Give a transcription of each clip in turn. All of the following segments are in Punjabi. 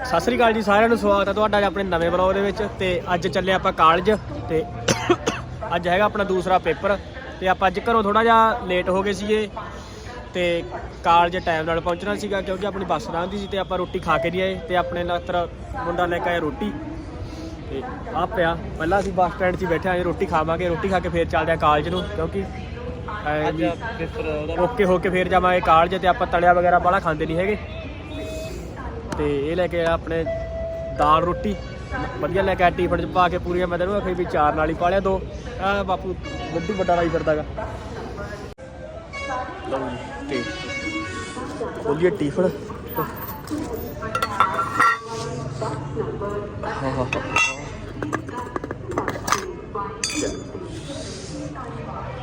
ਸਤਿ ਸ੍ਰੀ ਅਕਾਲ ਜੀ ਸਾਰਿਆਂ ਨੂੰ ਸਵਾਗਤ ਹੈ ਤੁਹਾਡਾ ਅੱਜ ਆਪਣੇ ਨਵੇਂ ਬਲੌਗ ਦੇ ਵਿੱਚ ਤੇ ਅੱਜ ਚੱਲੇ ਆਪਾਂ ਕਾਲਜ ਤੇ ਅੱਜ ਹੈਗਾ ਆਪਣਾ ਦੂਸਰਾ ਪੇਪਰ ਤੇ ਆਪਾਂ ਅੱਜ ਘਰੋਂ ਥੋੜਾ ਜਿਹਾ ਲੇਟ ਹੋ ਗਏ ਸੀਗੇ ਤੇ ਕਾਲਜ ਟਾਈਮ ਨਾਲ ਪਹੁੰਚਣਾ ਸੀਗਾ ਕਿਉਂਕਿ ਆਪਣੀ ਬੱਸ ਲੰਘਦੀ ਸੀ ਤੇ ਆਪਾਂ ਰੋਟੀ ਖਾ ਕੇ ਨਹੀਂ ਆਏ ਤੇ ਆਪਣੇ ਨਾਲ ਮੁੰਡਾ ਲੈ ਕੇ ਆਇਆ ਰੋਟੀ ਤੇ ਆ ਪਿਆ ਪਹਿਲਾਂ ਅਸੀਂ ਬੱਸ ਸਟੈਂਡ 'ਚ ਬੈਠੇ ਆਂ ਰੋਟੀ ਖਾਵਾਂਗੇ ਰੋਟੀ ਖਾ ਕੇ ਫੇਰ ਚੱਲਦੇ ਆ ਕਾਲਜ ਨੂੰ ਕਿਉਂਕਿ ਓਕੇ ਹੋ ਕੇ ਫੇਰ ਜਾਵਾਂਗੇ ਕਾਲਜ ਤੇ ਆਪਾਂ ਤਲਿਆ ਵਗੈਰਾ ਬਾਹਲਾ ਖਾਂਦੇ ਨਹੀਂ ਹੈਗੇ। ਤੇ ਇਹ ਲੈ ਕੇ ਆਇਆ ਆਪਣੇ ਦਾਲ ਰੋਟੀ। ਵਧੀਆ ਲੈ ਕੇ ਆਇਆ ਟਿਫਨ ਚ ਪਾ ਕੇ ਪੂਰੀਆਂ ਮੈਂ ਤੈਨੂੰ ਆਖੀ ਵੀ ਚਾਰ ਨਾਲ ਹੀ ਪਾ ਲਿਆ ਦੋ। ਆ ਬਾਪੂ ਵੱਡੀ ਵੱਡਾ ਰਾਈ ਫਿਰਦਾਗਾ। ਲਓ ਜੀ, ਤੇ ਖੋਲੀਏ ਟੀਫਨ ਹਾਂ ਹਾਂ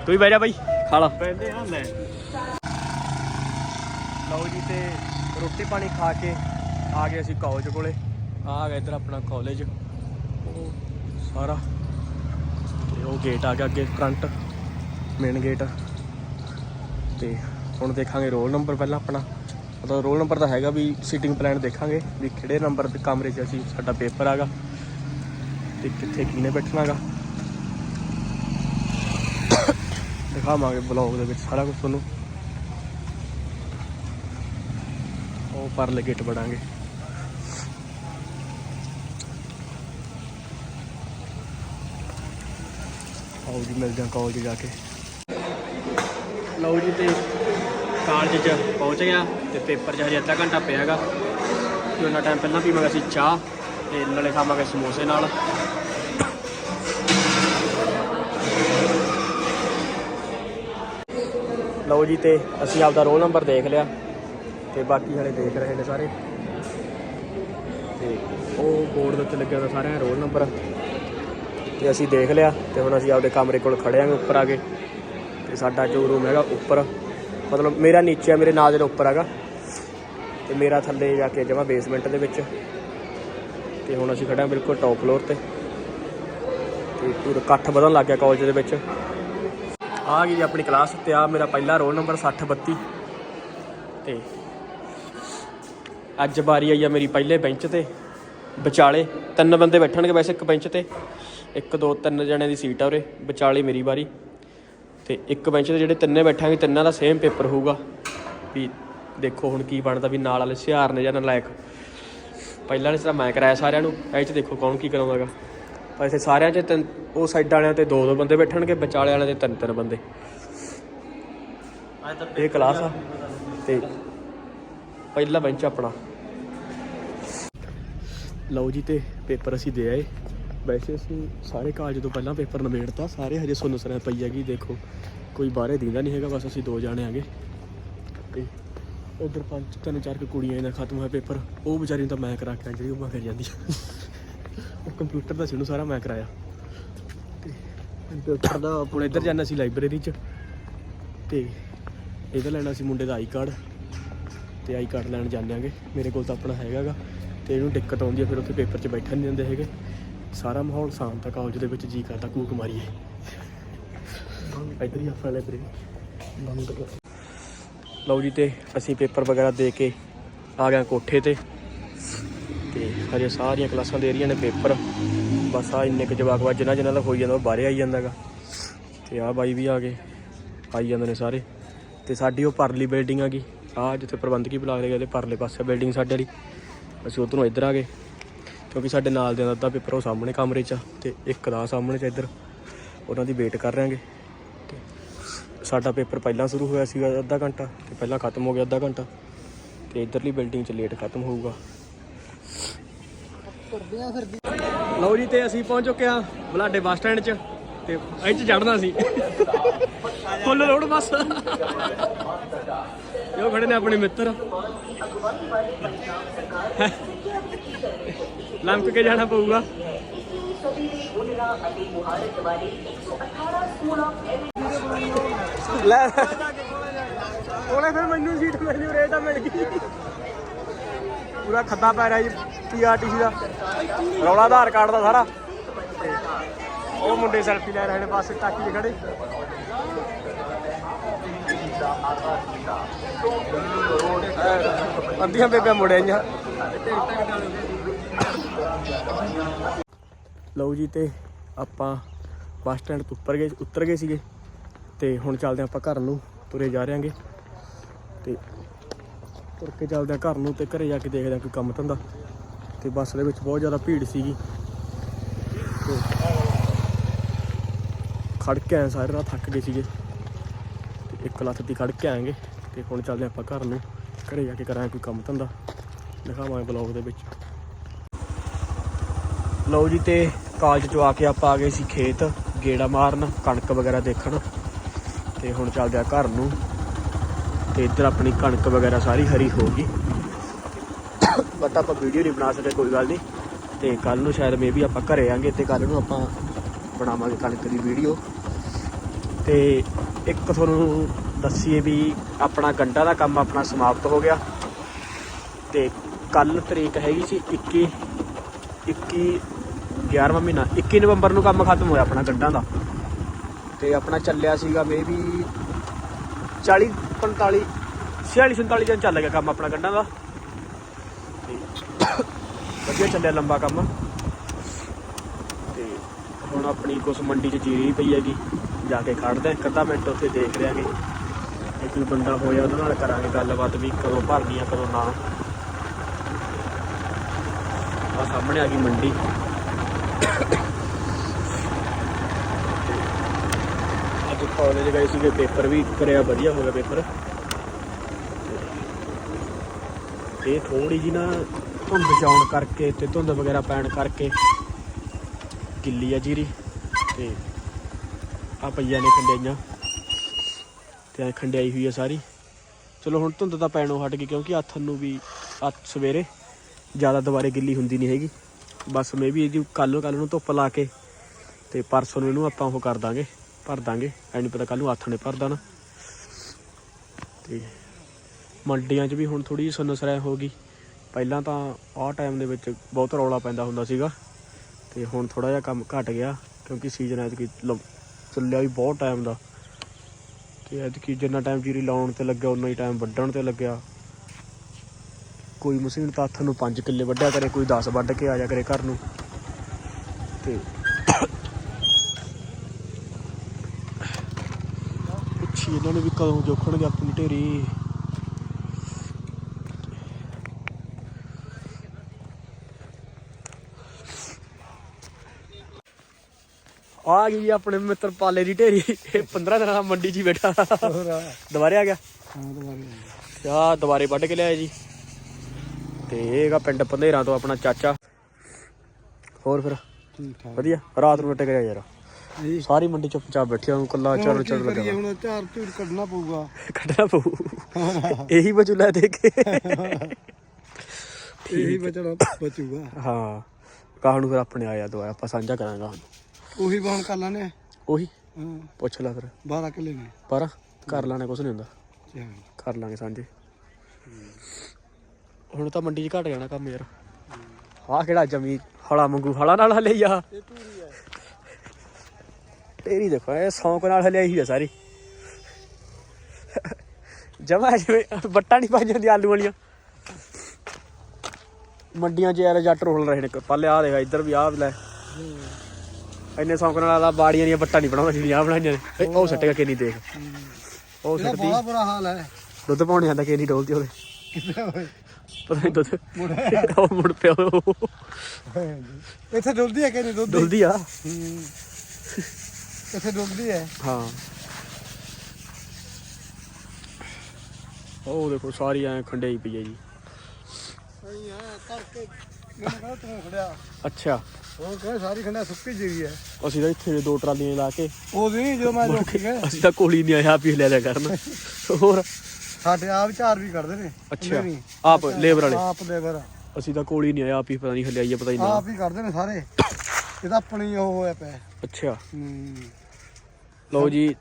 ਤੂੰ ਹੀ ਬਹਿ ਜਾ ਬਾਈ, ਖਾ ਲਾ। ਪੈਂਦੇ ਆ ਲੈ। ਲਓ ਜੀ, ਤੇ ਰੋਟੀ ਪਾਣੀ ਖਾ ਕੇ ਆ ਗਏ ਅਸੀਂ ਕਾਲਜ ਕੋਲੇ। ਆ ਗਿਆ ਇੱਧਰ ਆਪਣਾ ਕਾਲਜ ਉਹ ਸਾਰਾ। ਤੇ ਉਹ ਗੇਟ ਆ ਗਿਆ ਅੱਗੇ ਫਰੰਟ ਮੇਨ ਗੇਟ ਤੇ ਹੁਣ ਦੇਖਾਂਗੇ ਰੋਲ ਨੰਬਰ ਪਹਿਲਾਂ ਆਪਣਾ। ਮਤਲਬ ਰੋਲ ਨੰਬਰ ਤਾਂ ਹੈਗਾ ਵੀ ਸੀਟਿੰਗ ਪਲਾਨ ਦੇਖਾਂਗੇ ਵੀ ਕਿਹੜੇ ਨੰਬਰ ਦੇ ਕਮਰੇ 'ਚ ਅਸੀਂ ਸਾਡਾ ਪੇਪਰ ਆਗਾ ਤੇ ਕਿੱਥੇ ਕਿਹਨੇ ਬੈਠਣਾਗਾ। ਦਿਖਾਵਾਂਗੇ ਬਲੌਗ ਦੇ ਵਿੱਚ ਸਾਰਾ ਕੁਝ ਤੁਹਾਨੂੰ। ਉਹ ਪਰਲੇ ਗੇਟ ਵੜਾਂਗੇ ਆਓ ਜੀ ਮਿਲ ਜਾਂ ਕਾਲਜ ਜਾ ਕੇ। ਲਓ ਜੀ, ਤੇ ਕਾਲਜ 'ਚ ਪਹੁੰਚ ਗਿਆ ਤੇ ਪੇਪਰ 'ਚ ਹਜੇ ਅੱਧਾ ਘੰਟਾ ਪਿਆ ਹੈਗਾ। ਤੇ ਉਹਨਾਂ ਟਾਈਮ ਪਹਿਲਾਂ ਪੀਵਾਂਗੇ ਅਸੀਂ ਚਾਹ ਤੇ ਨਾਲੇ ਖਾਵਾਂਗੇ ਸਮੋਸੇ ਨਾਲ। ਲਓ ਜੀ, ਤੇ ਅਸੀਂ ਆਪਦਾ ਰੋਲ ਨੰਬਰ ਦੇਖ ਲਿਆ ਤੇ ਬਾਕੀ ਹਲੇ ਦੇਖ ਰਹੇ ਨੇ ਸਾਰੇ। ਤੇ ਉਹ ਬੋਰਡ ਦੇ ਉੱਤੇ ਲੱਗਿਆ ਹੋਇਆ ਸਾਰਿਆਂ ਦਾ ਰੋਲ ਨੰਬਰ ਤੇ ਅਸੀਂ ਦੇਖ ਲਿਆ ਤੇ ਹੁਣ ਅਸੀਂ ਆਪਦੇ ਕਮਰੇ ਕੋਲ ਖੜੇ ਆਂਗੇ ਉੱਪਰ ਆ ਕੇ। ਤੇ ਸਾਡਾ ਜੋ ਰੂਮ ਹੈਗਾ ਉੱਪਰ, ਮਤਲਬ ਮੇਰਾ ਨੀਚੇ ਆ, ਮੇਰੇ ਨਾਲ ਦੇ ਉੱਪਰ ਹੈਗਾ। ਤੇ ਮੇਰਾ ਥੱਲੇ ਜਾ ਕੇ ਜਮਾ ਬੇਸਮੈਂਟ ਦੇ ਵਿੱਚ। ਤੇ ਹੁਣ ਅਸੀਂ ਖੜੇ ਹਾਂ ਬਿਲਕੁਲ ਟੌਪ ਫਲੋਰ ਤੇ। ਤੇ ਪੂਰਾ ਇਕੱਠ ਵਧਣ ਲੱਗ ਗਿਆ ਕਾਲਜ ਦੇ ਵਿੱਚ। ਆ ਗਈ ਜੀ ਆਪਣੀ ਕਲਾਸ ਤੇ ਆ ਮੇਰਾ ਪਹਿਲਾ ਰੋਲ ਨੰਬਰ 6032 ਤੇ ਅੱਜ ਵਾਰੀ ਆਈ ਆ ਮੇਰੀ ਪਹਿਲੇ ਬੈਂਚ ਤੇ। ਵਿਚਾਲੇ ਤਿੰਨ ਬੰਦੇ ਬੈਠਣਗੇ ਵੈਸੇ ਇੱਕ ਬੈਂਚ ਤੇ। ਇੱਕ, ਦੋ, ਤਿੰਨ ਜਣਿਆਂ ਦੀ ਸੀਟ ਆ ਉਰੇ, ਵਿਚਾਲੇ ਮੇਰੀ ਵਾਰੀ। ਤੇ ਇੱਕ ਬੈਂਚ ਤੇ ਜਿਹੜੇ ਤਿੰਨੇ ਬੈਠਾਂਗੇ, ਤਿੰਨਾਂ ਦਾ ਸੇਮ ਪੇਪਰ ਹੋਊਗਾ ਵੀ ਦੇਖੋ ਹੁਣ ਕੀ ਬਣਦਾ ਵੀ ਨਾਲ ਵਾਲੇ ਸਿਹਾਰ ਨੇ ਜਾਂ ਨਲਾਇਕ। ਪਹਿਲਾਂ ਨੇ ਸਿਰ ਮੈਂ ਕਰਾਇਆ ਸਾਰਿਆਂ ਨੂੰ, ਇਹ ਚ ਦੇਖੋ ਕੌਣ ਕੀ ਕਰਾਉਂਦਾਗਾ। ਵੈਸੇ ਸਾਰਿਆਂ 'ਚ ਤਿੰਨ, ਉਹ ਸਾਈਡ ਵਾਲਿਆਂ ਤੇ ਦੋ ਦੋ ਬੰਦੇ ਬੈਠਣਗੇ, ਵਿਚਾਲੇ ਵਾਲਿਆਂ ਤੇ ਤਿੰਨ ਤਿੰਨ ਬੰਦੇ। ਇਹ ਕਲਾਸ ਆ। ਤੇ ਪਹਿਲਾ ਬੈਂਚ ਆਪਣਾ। ਲਓ ਜੀ ਤੇ ਪੇਪਰ ਅਸੀਂ ਦੇ ਆਏ। ਵੈਸੇ ਅਸੀਂ ਸਾਰੇ ਕਾਲਜ ਤੋਂ ਪਹਿਲਾਂ ਪੇਪਰ ਨਿਬੇੜਤਾ, ਸਾਰੇ ਹਜੇ ਸੁੰਨ ਸਰਾਂ ਪਈ ਹੈਗੀ, ਦੇਖੋ। ਕੋਈ ਬਾਹਰੇ ਦਿੰਦਾ ਨਹੀਂ ਹੈਗਾ, ਬਸ ਅਸੀਂ ਦੋ ਜਾਣੇ ਆਗੇ ਤੇ ਉਧਰ ਪੰਜ, ਤਿੰਨ, ਚਾਰ ਕੁੜੀਆਂ ਦਾ ਖਤਮ ਹੋਇਆ ਪੇਪਰ, ਉਹ ਵਿਚਾਰੀ ਨੂੰ ਤਾਂ ਮੈਂ ਕਰਾ ਕੇ ਜਿਹੜੀ ਉਹ ਮੈਂ ਕਰ ਜਾਂਦੀ। ਉਹ ਕੰਪਿਊਟਰ ਦਾ ਸੀ ਉਹਨੂੰ ਸਾਰਾ ਮੈਂ ਕਰਾਇਆ। ਤੇ ਕੰਪਿਊਟਰ ਦਾ ਹੁਣ ਇੱਧਰ ਜਾਣਾ ਸੀ ਲਾਇਬ੍ਰੇਰੀ 'ਚ। ਤੇ ਇਹਦਾ ਲੈਣਾ ਸੀ ਮੁੰਡੇ ਦਾ ਆਈ ਕਾਰਡ। ਤੇ ਆਈ ਕਾਰਡ ਲੈਣ ਜਾਂਦੇ ਜਾਂਦੇਾਂਗੇ ਮੇਰੇ ਕੋਲ ਤਾਂ ਆਪਣਾ ਹੈਗਾਗਾ। ਤੇ ਇਹਨੂੰ ਦਿੱਕਤ ਆਉਂਦੀ ਹੈ, ਫਿਰ ਉੱਥੇ ਪੇਪਰ 'ਚ ਬੈਠਣ ਨਹੀਂ ਦਿੰਦੇ ਹੈਗੇ। ਸਾਰਾ ਮਾਹੌਲ ਸ਼ਾਂਤ ਤੱਕ ਕਾਲਜ ਦੇ ਵਿੱਚ ਜੀ ਕਰਦਾ ਕੂਕ ਮਾਰੀਏ। ਇੱਧਰ ਹੀ ਆਪਣਾ ਲਾਇਬ੍ਰੇਰੀ ਲਓ ਜੀ ਤੇ ਅਸੀਂ ਪੇਪਰ ਵਗੈਰਾ ਦੇ ਕੇ ਆ ਗਏ ਕੋਠੇ ਤੇ। ਤੇ ਹਜੇ ਸਾਰੀਆਂ ਕਲਾਸਾਂ ਦੇ ਰਹੀਆਂ ਨੇ ਪੇਪਰ। ਬਸ ਆ ਇੰਨੇ ਕੁ ਜਵਾਕ ਵਾ ਜਿਨ੍ਹਾਂ ਜਿਨ੍ਹਾਂ ਦਾ ਹੋਈ ਜਾਂਦਾ, ਉਹ ਬਾਹਰੇ ਆਈ ਜਾਂਦਾਗਾ ਤੇ ਆ ਬਾਈ ਵੀ ਆ ਗਏ, ਆਈ ਜਾਂਦੇ ਨੇ ਸਾਰੇ। ਤੇ ਸਾਡੀ ਉਹ ਪਰਲੀ ਬਿਲਡਿੰਗ ਆ ਗਈ। ਆ ਜਿੱਥੇ ਪ੍ਰਬੰਧਕੀ ਬੁਲਾ ਰਹੇ ਗਏ ਤੇ ਪਰਲੇ ਪਾਸੇ ਬਿਲਡਿੰਗ ਸਾਡੇ ਵਾਲੀ। ਅਸੀਂ ਉਧਰੋਂ ਇੱਧਰ ਆ ਗਏ। ਕਿਉਂਕਿ ਸਾਡੇ ਨਾਲ ਦੇ ਦਾ ਅੱਧਾ ਪੇਪਰ ਉਹ ਸਾਹਮਣੇ ਕਮਰੇ 'ਚ ਆ ਤੇ ਇੱਕ ਦਾ ਸਾਹਮਣੇ 'ਚ ਇੱਧਰ। ਉਹਨਾਂ ਦੀ ਵੇਟ ਕਰ ਰਹੇ ਤੇ ਸਾਡਾ ਪੇਪਰ ਪਹਿਲਾਂ ਸ਼ੁਰੂ ਹੋਇਆ ਸੀਗਾ ਅੱਧਾ ਘੰਟਾ ਤੇ ਪਹਿਲਾਂ ਖਤਮ ਹੋ ਗਿਆ ਅੱਧਾ ਘੰਟਾ। ਤੇ ਇਧਰਲੀ ਬਿਲਡਿੰਗ 'ਚ ਲੇਟ ਖਤਮ ਹੋਊਗਾ। ਲਓ ਜੀ ਤੇ ਅਸੀਂ ਪਹੁੰਚ ਚੁੱਕੇ ਆ ਬਲਾਡੇ ਬੱਸ ਸਟੈਂਡ 'ਚ ਤੇ ਇਹ 'ਚ ਚੜਨਾ ਸੀ। ਫੁੱਲ ਰੋਡ ਬੱਸ। ਇਹ ਖੜੇ ਨੇ ਆਪਣੇ ਮਿੱਤਰ। ਲੰਕ ਕੇ ਜਾਣਾ ਪਊਗਾ। ਲੈ। ਉਹਨੇ ਫਿਰ ਮੈਨੂੰ ਸੀਟ ਮੈਨੂੰ ਰੇਟ ਆ ਮਿਲ ਗਈ। ਪੂਰਾ ਖੱਦਾ ਪੈ ਰਿਹਾ ਜੀ ਪੀਆਰਟੀਸੀ ਦਾ। ਰੌਲਾ ਆਧਾਰ ਕਾਰਡ ਦਾ ਸਾਰਾ। ਉਹ ਮੁੰਡੇ ਸੈਲਫੀ ਲੈ ਰਹੇ ਨੇ ਪਾਸੇ ਟਾਕੀ 'ਚ ਖੜੇ। ਅੱਧੀਆਂ ਬੇਬੇ ਮੁੜਿਆ ਆਈਆਂ ਲਓ ਜੀ ਤੇ ਆਪਾਂ ਬੱਸ ਸਟੈਂਡ ਤੋਂ ਉੱਪਰ ਗਏ ਉੱਤਰ ਗਏ ਸੀਗੇ ਤੇ ਹੁਣ ਚੱਲਦੇ ਆਪਾਂ ਘਰ ਨੂੰ, ਤੁਰੇ ਜਾ ਰਹੇਗੇ ਤੇ ਤੁਰ ਕੇ ਚੱਲਦੇ ਆ ਘਰ ਨੂੰ ਤੇ ਘਰੇ ਜਾ ਕੇ ਦੇਖਦੇ ਆ ਕੋਈ ਕੰਮ ਧੰਦਾ ਤੇ ਬੱਸ ਦੇ ਵਿੱਚ ਬਹੁਤ ਜ਼ਿਆਦਾ ਭੀੜ ਸੀਗੀ। ਤੇ ਖੜ ਕੇ ਆਏ ਸਾਰੇ ਰਾਤ, ਥੱਕ ਗਏ ਸੀਗੇ। ਤੇ ਇੱਕ ਲੱਤ ਦੀ ਖੜ ਕੇ ਆਏਗੇ ਤੇ ਹੁਣ ਚੱਲਦੇ ਆਪਾਂ ਘਰ ਨੂੰ, ਘਰੇ ਜਾ ਕੇ ਕਰਾਂਗੇ ਕੋਈ ਕੰਮ ਧੰਦਾ। ਦਿਖਾਵਾਂਗੇ ਬਲੌਗ ਦੇ ਵਿੱਚ। ਲਓ ਜੀ ਤੇ ਕਾਲਜ ਚੋਂ ਆ ਕੇ ਆਪਾਂ ਆ ਗਏ ਸੀ ਖੇਤ, ਗੇੜਾ ਮਾਰਨ, ਕਣਕ ਵਗੈਰਾ ਦੇਖਣ। ਤੇ ਹੁਣ ਚੱਲਦੇ ਆ ਘਰ ਨੂੰ। ਤੇ ਇੱਧਰ ਆਪਣੀ ਕਣਕ ਵਗੈਰਾ ਸਾਰੀ ਹਰੀ ਹੋ ਗਈ। ਬਟ ਆਪਾਂ ਵੀਡੀਓ ਨਹੀਂ ਬਣਾ ਸਕੇ, ਕੋਈ ਗੱਲ ਨਹੀਂ। ਤੇ ਕੱਲ ਨੂੰ ਸ਼ਾਇਦ ਮੇ ਵੀ ਆਪਾਂ ਘਰੇ ਆਂਗੇ ਤੇ ਕੱਲ ਨੂੰ ਆਪਾਂ ਬਣਾਵਾਂਗੇ ਕਣਕ ਦੀ ਵੀਡੀਓ ਤੇ ਇੱਕ ਤੁਹਾਨੂੰ ਦੱਸੀਏ ਵੀ ਆਪਣਾ ਗੰਡਾ ਦਾ ਕੰਮ ਆਪਣਾ ਸਮਾਪਤ ਹੋ ਗਿਆ। ਤੇ ਕੱਲ ਤਰੀਕ ਹੈਗੀ ਸੀ 21 21 11ਵਾਂ ਮਹੀਨਾ 21 ਨਵੰਬਰ ਨੂੰ ਕੰਮ ਖਤਮ ਹੋਇਆ ਆਪਣਾ ਗੱਡਾਂ ਦਾ। ਤੇ ਆਪਣਾ ਚੱਲਿਆ ਸੀਗਾ ਮੇ ਵੀ 40 45 46 47 ਦਿਨ ਚੱਲ ਗਿਆ ਕੰਮ ਆਪਣਾ ਗੱਡਾਂ ਦਾ। ਤੇ ਵਧੀਆ ਚੱਲਿਆ ਲੰਬਾ ਕੰਮ। ਤੇ ਹੁਣ ਆਪਣੀ ਕੁਛ ਮੰਡੀ 'ਚ ਜੀਰੀ ਪਈ ਹੈਗੀ, ਜਾ ਕੇ ਖੜਦੇ ਇੱਕ ਅੱਧਾ ਮਿੰਟ ਉੱਥੇ ਦੇਖ ਰਿਆਂਗੇ ਜੇ ਕੋਈ ਬੰਦਾ ਹੋਇਆ ਉਹਨਾਂ ਨਾਲ ਕਰਾਂਗੇ ਗੱਲਬਾਤ ਵੀ, ਕਦੋਂ ਭਰਨੀ ਆ, ਕਦੋਂ ਨਾ। ਆ ਸਾਹਮਣੇ ਆ ਗਈ ਮੰਡੀ। ਅੱਜ ਕਾਲਜ ਗਏ ਸੀਗੇ ਪੇਪਰ ਵੀ ਕਰਿਆ, ਵਧੀਆ ਹੋ ਗਿਆ ਪੇਪਰ ਇਹ ਥੋੜੀ ਜੀ ਨਾ ਧੁੰਦ ਚਾਉਣ ਕਰਕੇ ਤੇ ਧੁੰਦ ਵਗੈਰਾ ਪੈਣ ਕਰਕੇ ਗਿੱਲੀ ਆ ਜੀਰੀ। ਤੇ ਆ ਪਈਆਂ ਨੇ ਖੰਡਿਆਈਆਂ। ਤੇ ਆ ਖੰਡਿਆਈ ਹੋਈ ਆ ਸਾਰੀ। ਚਲੋ ਹੁਣ ਧੁੰਦ ਤਾਂ ਪੈਣੋਂ ਹਟ ਗਈ, ਕਿਉਂਕਿ ਹੱਥ ਨੂੰ ਵੀ ਅੱਜ ਸਵੇਰੇ ਜ਼ਿਆਦਾ ਦੁਬਾਰੇ ਗਿੱਲੀ ਹੁੰਦੀ ਨਹੀਂ ਹੈਗੀ। ਬਸ ਮੈਂ ਵੀ ਇਹਦੀ ਕੱਲ ਨੂੰ ਕੱਲ ਨੂੰ ਧੁੱਪ ਲਾ ਕੇ ਤੇ ਪਰਸੋਂ ਨੂੰ ਇਹਨੂੰ ਆਪਾਂ ਉਹ ਕਰ ਦਾਂਗੇ, ਭਰ ਦਾਂਗੇ। ਐ ਨਹੀਂ ਪਤਾ ਕੱਲ ਨੂੰ ਹੱਥ ਨੇ ਭਰ ਦੇਣਾ। ਤੇ ਮੰਡੀਆਂ 'ਚ ਵੀ ਹੁਣ ਥੋੜੀ ਸੁੰਨਸਰਾਇ ਹੋ ਗਈ। ਪਹਿਲਾਂ ਤਾਂ ਆਹ ਟਾਈਮ ਦੇ ਵਿੱਚ ਬਹੁਤ ਰੌਲਾ ਪੈਂਦਾ ਹੁੰਦਾ ਸੀਗਾ। ਤੇ ਹੁਣ ਥੋੜਾ ਜਿਹਾ ਕੰਮ ਘਟ ਗਿਆ, ਕਿਉਂਕਿ ਸੀਜ਼ਨ ਐਤਕੀ ਲ- ਚੱਲਿਆ ਵੀ ਬਹੁਤ ਟਾਈਮ ਦਾ। ਤੇ ਐਤਕੀ ਜਿੰਨਾ ਟਾਈਮ ਜੀਰੀ ਲਾਉਣ ਤੇ ਲੱਗਿਆ ਉਨਾ ਹੀ ਟਾਈਮ ਵੱਢਣ ਤੇ ਲੱਗਿਆ। ਕੋਈ ਮਸ਼ੀਨ ਤਾਂ ਹੱਥ ਨੂੰ 5 ਕਿੱਲੇ ਵੱਢਿਆ ਕਰੇ ਕੋਈ 10 ਵੱਢ ਕੇ ਆ ਜਾ ਕਰੇ ਘਰ ਨੂੰ। ਤੇ ਪੁੱਛੀ ਇਹਨਾਂ ਨੇ ਵੀ ਕਦੋਂ ਜੋਖਣਗੇ ਆਪਣੀ ਢੇਰੀ। ਆ ਗਈ ਜੀ ਆਪਣੇ ਮਿੱਤਰ ਪਾਲੇ ਦੀ ਢੇਰੀ। ਇਹ 15 ਦਿਨਾਂ ਦਾ ਮੰਡੀ 'ਚ ਹੀ ਬੈਠਾ। ਦੁਬਾਰੇ ਆ ਗਿਆ। ਆ ਦੁਬਾਰੇ ਵੱਢ ਕੇ ਲਿਆਇਆ ਜੀ। ਤੇ ਇਹ ਹੈਗਾ ਪਿੰਡ ਪੰਧੇਰਾਂ ਤੋਂ ਆਪਣਾ ਚਾਚਾ। ਹੋਰ ਫਿਰ? ਠੀਕ ਠਾਕ ਵਧੀਆ? ਰਾਤ ਨੂੰ ਟਿਕ ਗਿਆ ਯਾਰ। ਸਾਰੀ ਮੰਡੀ ਚੁੱਪਚਾਪ ਬੈਠਿਆ ਨੂੰ ਕੱਲਾ ਚੜ ਹੁਣ ਚੜ ਲੱਗਾ। ਹੁਣ ਝਾੜ ਝੂੜ ਕੱਢਣਾ ਪਊਗਾ। ਕੱਢਣਾ ਪਊ। ਇਹੀ ਬਚੂ ਲੈ ਦੇ ਕੇ। ਇਹੀ ਬਚਣਾ ਬਚੂਗਾ। ਹਾਂ। ਕਾਹ ਨੂੰ ਫਿਰ ਆਪਣੇ ਆਇਆ ਦੁਆਰਾ ਆਪਾਂ ਸਾਂਝਾ ਕਰਾਂਗੇ ਹੁਣ ਉਹੀ ਬਾਹਣ ਕਰ ਲਾਨੇ ਉਹੀ? ਹਾਂ। ਪੁੱਛ ਲੈ ਫਿਰ। 12 ਕਿੱਲੇ ਨੇ। ਪਰ ਕਰ ਲਾਣੇ ਕੁਛ ਨਹੀਂ ਹੁੰਦਾ। ਕਰ ਲਾਂਗੇ ਸਾਂਝੇ। ਹੁਣ ਤਾਂ ਮੰਡੀ 'ਚ ਘਟ ਜਾਣਾ ਕੰਮ ਯਾਰ। ਆਹ ਕਿਹੜਾ ਜਮੀ ਹਲਾ ਮੰਗੂ ਹਲਾ ਨਾਲ ਹਲੇ ਆ। ਹੈ ਤੇਰੀ ਦੇਖੋ ਇਹ ਸੌਂਕ ਨਾਲ ਹਲਿਆਈ ਹੋਈ ਆ ਸਾਰੀ। ਜਮਾ ਜਿਵੇਂ ਬੱਟਾ ਨਹੀਂ ਪਾਈ ਜਾਂਦੀ ਆਲੂ ਵਾਲੀਆਂ। ਮੰਡੀਆਂ 'ਚ ਯਾਰ ਜੱਟ ਰੋਲ ਰਹੇ ਨੇ ਪੱਲੇ ਆ ਦੇਖਾ ਇੱਧਰ ਵੀ ਆਹ ਲੈ। ਇੰਨੇ ਸੌਂਕ ਨਾਲ ਆਦਾ ਬਾੜੀਆਂ ਦੀਆਂ ਬੱਟਾਂ ਨਹੀਂ ਬਣਾਉਂਦਾ ਜਿਹੜੀਆਂ ਆਹ ਬਣਾਈਆਂ ਨੇ। ਉਹ ਸੱਟੇਗਾ ਕਿੰਨੀ ਦੇਖ ਉਹ ਸੱਟਦੀ। ਬੜਾ ਬੁਰਾ ਹਾਲ ਹੈ। ਦੁੱਧ ਪਾਉਣ ਜਾਂਦਾ ਕਿੰਨੀ ਡੋਲਦੀ ਉਹਦੇ। ਪਤਾ ਨਹੀਂ ਦੁੱਧ। ਉਹ ਮੁੜ ਪਿਆ ਉਹ। ਇੱਥੇ ਡੁੱਲਦੀ ਹੈ ਕਿ ਨਹੀਂ ਦੁੱਧ ਡੁੱਲਦੀ ਆ। ਹੂੰ। ਇੱਥੇ ਡੁੱਲਦੀ ਹੈ? ਹਾਂ। ਉਹ ਦੇਖੋ ਸਾਰੀ ਐ ਖੰਡਿਆਈ ਪਈ ਹੈ ਜੀ। ਸਹੀ ਹੈ ਕਰਕੇ ਮੈਨੂੰ ਕਹਿੰਦਾ ਤੂੰ ਖੜਿਆ। ਅੱਛਾ। ਉਹ ਕਹਿੰਦਾ ਸਾਰੀ ਖੰਡਾ ਸੁੱਕੀ ਜੀਰੀ ਹੈ। ਅਸੀਂ ਤਾਂ ਇੱਥੇ ਦੋ ਟਰਾਲੀਆਂ ਲਾ ਕੇ ਉਹ ਨਹੀਂ ਜਦੋਂ ਮੈਂ ਰੋਕੀ ਗਏ ਅਸੀਂ ਤਾਂ ਕੋਲੀ ਨਹੀਂ ਆਇਆ ਵੀ ਲੈ ਲਿਆ ਕਰਨ। ਹੋਰ। ਸਾਡੇ ਆਪ ਝਾੜ ਵੀ ਕੱਢਦੇ ਨੇ। ਅੱਛਾ। ਨਹੀਂ। ਆਪ ਲੇਬਰ ਵਾਲੇ? ਆਪ ਲੇਬਰ। ਅਸੀਂ ਤਾਂ ਕੋਲੀ ਨਹੀਂ ਆਇਆ ਆਪ ਹੀ ਪਤਾ ਨਹੀਂ ਹਲਿਆਈਏ ਪਤਾ ਹੀ ਨਾ। ਆਪ ਹੀ ਕੱਢਦੇ ਨੇ ਸਾਰੇ। ਇਹਦਾ ਆਪਣੀ ਉਹ ਹੋਇਆ ਪਿਆ। ਅੱਛਾ। ਹੂੰ। ਲਓ ਜੀ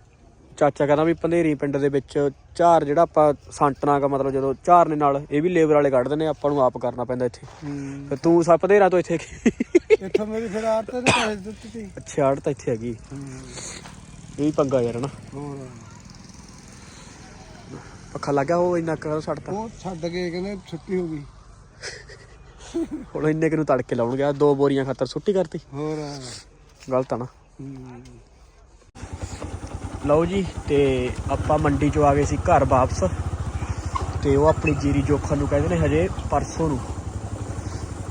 ਚਾਚਾ ਕਹਿੰਦਾ ਵੀ ਪੰਧੇਰੀ ਪਿੰਡ ਦੇ ਵਿੱਚ ਝਾਰ ਜਿਹੜਾ ਆਪਾਂ ਸੰਟਣਾ ਦਾ ਮਤਲਬ ਜਦੋਂ ਝਾਰਨੇ ਨਾਲ ਇਹ ਵੀ ਲੇਬਰ ਵਾਲੇ ਕੱਢਦੇ ਨੇ ਆਪਾਂ ਨੂੰ ਆਪ ਕਰਨਾ ਪੈਂਦਾ ਇੱਥੇ। ਹੂੰ। ਤੇ ਤੂੰ ਸਾ ਪੰਧੇਰਾ ਤੋਂ ਇੱਥੇ ਇੱਥੋਂ ਮੇਰੀ ਫਿਰ ਆੜਤ ਨੇ ਪੈਸੇ ਦਿੱਤੀ। ਅੱਛਾ ਆੜ ਤਾਂ ਇੱਥੇ ਹੈਗੀ। ਹੂੰ। ਇਹ ਵੀ ਪੰਗਾ ਯਾਰ ਨਾ? ਹੋਰ। ਪੱਖਾ ਲੱਗਿਆ ਉਹ ਇੰਨਾ ਕਰ ਛੱਡਤਾ ਉਹ ਛੱਡ ਕੇ ਕਹਿੰਦੇ ਛੁੱਟੀ ਹੋ ਗਈ। ਹੁਣ ਇੰਨੇ ਕੁ ਨੂੰ ਤੜਕੇ ਲਾਉਣ ਗਿਆ ਦੋ ਬੋਰੀਆਂ ਖਾਤਰ ਸੁੱਟੀ ਕਰਤੀ। ਹੋਰ। ਗਲਤ ਆ ਨਾ। ਲਓ ਜੀ ਤੇ ਆਪਾਂ ਮੰਡੀ ਚੋਂ ਆ ਗਏ ਸੀ ਘਰ ਵਾਪਸ। ਤੇ ਉਹ ਆਪਣੀ ਜੀਰੀ ਜੋਖਣ ਨੂੰ ਕਹਿੰਦੇ ਨੇ ਹਜੇ ਪਰਸੋਂ ਨੂੰ।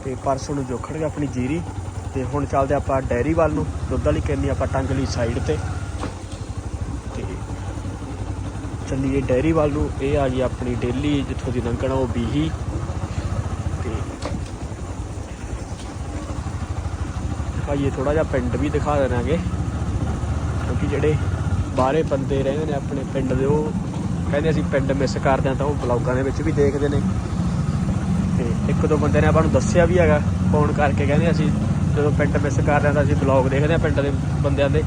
ਤੇ ਪਰਸੋਂ ਨੂੰ ਜੋਖਣਗੇ ਆਪਣੀ ਜੀਰੀ। ਤੇ ਹੁਣ ਚੱਲਦੇ ਆਪਾਂ ਡੈਰੀ ਵੱਲ ਨੂੰ। ਦੁੱਧ ਵਾਲੀ ਕਹਿੰਦੀ ਆਪਾਂ ਟੰਗ ਲਈ ਸਾਈਡ ਤੇ। ਚੱਲੀਏ ਡੈਰੀ ਵੱਲ ਨੂੰ। ਇਹ ਆ ਗਈ ਆਪਣੀ ਡੇਲੀ, ਜਿੱਥੋਂ ਦੀ ਲੰਘਣਾ ਉਹ ਬੀਹੀ। ਤੇ ਭਾਈ ਥੋੜਾ ਜਿਹਾ ਪਿੰਡ ਵੀ ਦਿਖਾ ਦੇਣਾਗੇ ਕਿਉਂਕਿ ਜਿਹੜੇ ਬਾਹਰੇ ਬੰਦੇ ਰਹਿੰਦੇ ਨੇ ਆਪਣੇ ਪਿੰਡ ਦੇ, ਉਹ ਕਹਿੰਦੇ ਅਸੀਂ ਪਿੰਡ ਮਿਸ ਕਰਦੇ ਹਾਂ ਤਾਂ ਉਹ ਬਲੌਗਾਂ ਦੇ ਵਿੱਚ ਵੀ ਦੇਖਦੇ ਨੇ। ਤੇ ਇੱਕ ਦੋ ਬੰਦੇ ਨੇ ਆਪਾਂ ਨੂੰ ਦੱਸਿਆ ਵੀ ਹੈਗਾ ਫੋਨ ਕਰਕੇ ਕਹਿੰਦੇ ਅਸੀਂ ਜਦੋਂ ਪਿੰਡ ਮਿਸ ਕਰਦੇ ਹਾਂ ਤਾਂ ਅਸੀਂ ਬਲੌਗ ਦੇਖਦੇ ਹਾਂ ਪਿੰਡ ਦੇ ਬੰਦਿਆਂ ਦੇ।